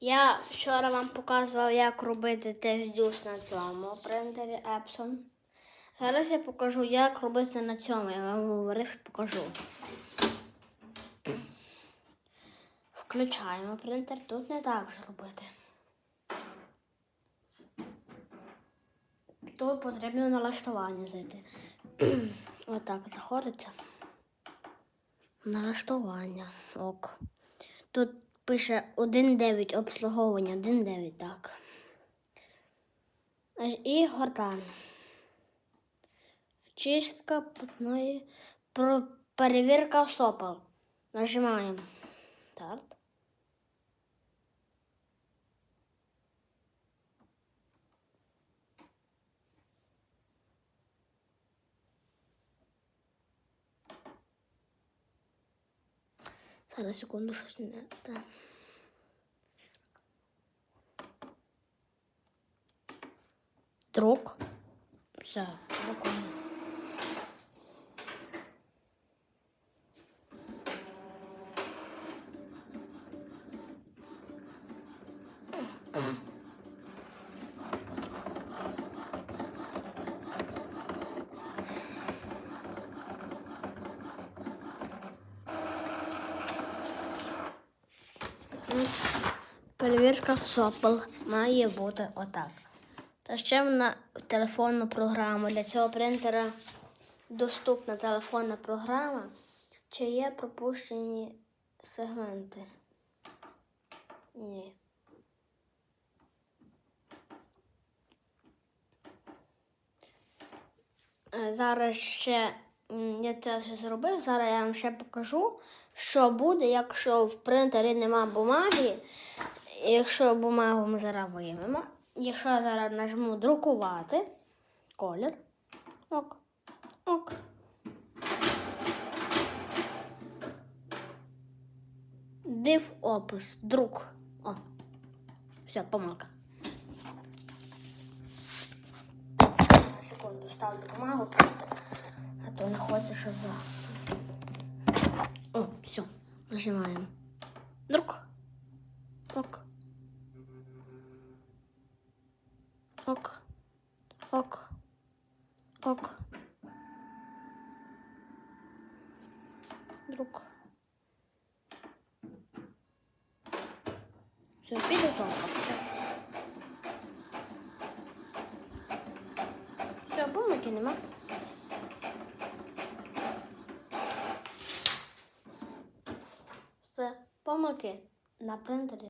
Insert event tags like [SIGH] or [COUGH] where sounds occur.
Я вчора вам показував, як робити тест дюс на цьому принтері Epson. Зараз я покажу, як робити на цьому. Я вам говорив, що покажу. Включаємо принтер. Тут не так же робити. Тут потрібно налаштування зайти. [CLEARS THROAT] Отак заходиться. Налаштування. Ок. Тут пише 1.9 обслуговування, 1.9, так. І гортан. Чистка питної. Перевірка сопел. Нажимаємо. Старт. Зараз секунду щось не те. Друк. Все, друкуємо. Перевірка сопел має бути отак. Та ще на телефонну програму. Для цього принтера доступна телефонна програма. Чи є пропущені сегменти? Ні. Е, Зараз ще я це все зробив. Зараз я вам ще покажу, що буде, якщо в принтері нема бумаги. Якщо бумагу ми зараз виймемо. Якщо я зараз нажму друкувати колір. Ок. Ок. Див опис. Друк. О. Все, помилка. Секунду, ставлю бумагу. А то не хоче, щоб. Все. Нажимаємо. Друк. Ок. Ок. Ок. Ок. Друк. Все, підготовка. Все. Все, помилки нема. Все, помилки на принтері.